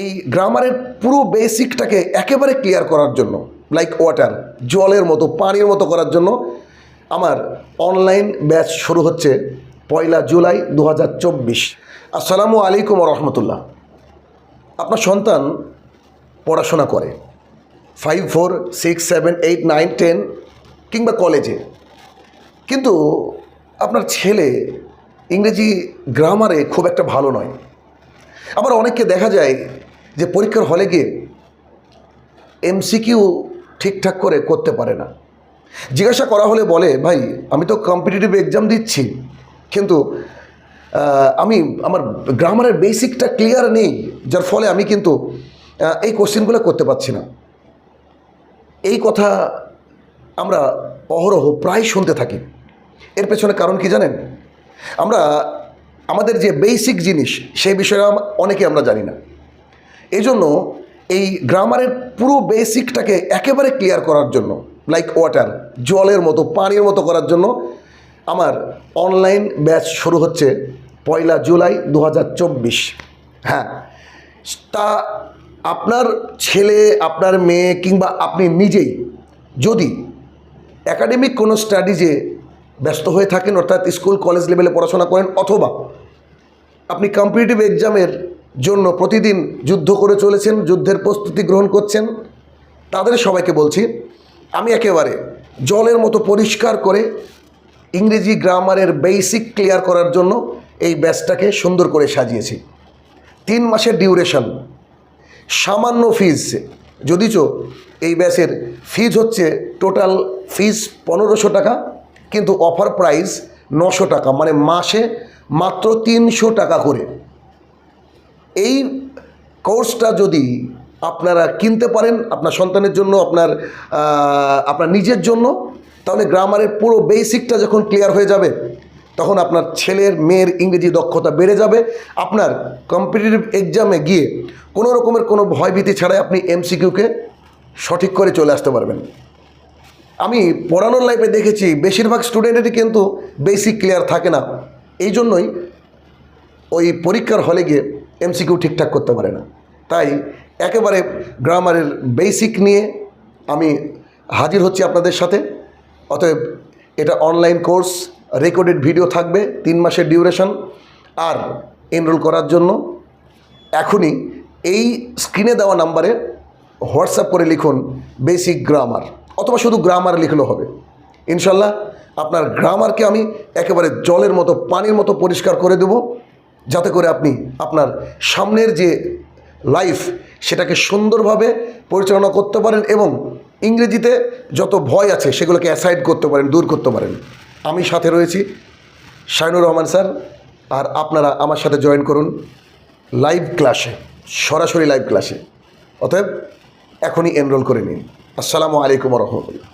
এই গ্রামারের পুরো বেসিকটাকে একেবারে ক্লিয়ার করার জন্য লাইক ওয়াটার জলের মতো, পানির মতো করার জন্য আমার অনলাইন ব্যাচ শুরু হচ্ছে পয়লা জুলাই দু হাজার চব্বিশ। আসসালামু আলাইকুম রহমতুল্লাহ। আপনার সন্তান পড়াশোনা করে। Five four six seven eight nine ten কিংবা কলেজে কিন্তু আপনার ছেলে ইংরেজি গ্রামারে খুব একটা ভালো নয়। আবার অনেককে দেখা যায় যে পরীক্ষার হলে গিয়ে এমসিকিউ ঠিকঠাক করে করতে পারে না। জিজ্ঞাসা করা হলে বলে, ভাই, আমি তো কম্পিটিটিভ এক্সাম দিচ্ছি, কিন্তু আমি, আমার গ্রামারের বেসিকটা ক্লিয়ার নেই, যার ফলে আমি কিন্তু এই কোশ্চেনগুলো করতে পারছি না। এই কথা আমরা অহরহ প্রায় শুনতে থাকি। এর পেছনে কারণ কি জানেন? আমরা, আমাদের যে বেসিক জিনিস, সেই বিষয়ে অনেকে আমরা জানি না। এই জন্য এই গ্রামারের পুরো বেসিকটাকে একেবারে ক্লিয়ার করার জন্য লাইক ওয়াটার জলের মতো, পানির মতো করার জন্য আমার অনলাইন ব্যাচ শুরু হচ্ছে পয়লা জুলাই দু হাজার চব্বিশ। হ্যাঁ তা আপনার ছেলে, আপনার মেয়ে কিংবা আপনি নিজেই যদি একাডেমিক কোনো স্টাডিজে ব্যস্ত হয়ে থাকেন, অর্থাৎ স্কুল কলেজ লেভেলে পড়াশোনা করেন অথবা আপনি কম্পিটিটিভ এক্সামের জন্য প্রতিদিন যুদ্ধ করে চলেছেন, যুদ্ধের প্রস্তুতি গ্রহণ করছেন। তাদের সবাইকে বলছি, আমি একেবারে জলের মতো পরিষ্কার করে ইংরেজি গ্রামারের বেসিক ক্লিয়ার করার জন্য এই ব্যাচটাকে সুন্দর করে সাজিয়েছি। তিন মাসের ডিউরেশন সামান্য ফিজ যদিচ এই ব্যাচের ফিজ হচ্ছে টোটাল ফিজ পনেরোশো টাকা, কিন্তু অফার প্রাইস নশো টাকা মানে মাসে মাত্র তিনশো টাকা করে। এই কোর্সটা যদি আপনারা কিনতে পারেন আপনার সন্তানের জন্য, আপনার আপনার নিজের জন্য, তাহলে গ্রামারের পুরো বেসিকটা যখন ক্লিয়ার হয়ে যাবে, তখন আপনার ছেলের মেয়ের ইংরেজি দক্ষতা বেড়ে যাবে। আপনার কম্পিটিটিভ এক্সামে গিয়ে কোনো রকমের কোনো ভয়ভীতি ছাড়াই আপনি এমসিকিউকে সঠিক করে চলে আসতে পারবেন। আমি পড়ানোর লাইফে দেখেছি, বেশিরভাগ স্টুডেন্টেরই কিন্তু বেসিক ক্লিয়ার থাকে না। এই জন্যই ওই পরীক্ষার হলে গিয়ে এমসিকিউ ঠিকঠাক করতে পারে না। তাই একেবারে গ্রামারের বেসিক নিয়ে আমি হাজির হচ্ছি আপনাদের সাথে। অতএব এটা অনলাইন কোর্স রেকর্ডেড ভিডিও থাকবে, তিন মাসের ডিউরেশন আর এনরোল করার জন্য। এখনই এই স্ক্রিনে দেওয়া নাম্বারে হোয়াটসঅ্যাপ করে লিখুন বেসিক গ্রামার অথবা শুধু গ্রামার লিখলেও হবে। ইনশাল্লাহ আপনার গ্রামারকে আমি একেবারে জলের মতো, পানির মতো পরিষ্কার করে দেব। যাতে করে আপনি আপনার সামনের যে লাইফ সেটাকে সুন্দরভাবে পরিচালনা করতে পারেন এবং ইংরেজিতে যত ভয় আছে, সেগুলোকে অ্যাসাইড করতে পারেন, দূর করতে পারেন। আমি সাথে রয়েছি শাইনুর রহমান স্যার, আর আপনারা আমার সাথে জয়েন করুন লাইভ ক্লাসে সরাসরি লাইভ ক্লাসে অতএব এখনই এনরোল করে নিন। আসসালামু আলাইকুম রহমতুল্লাহ।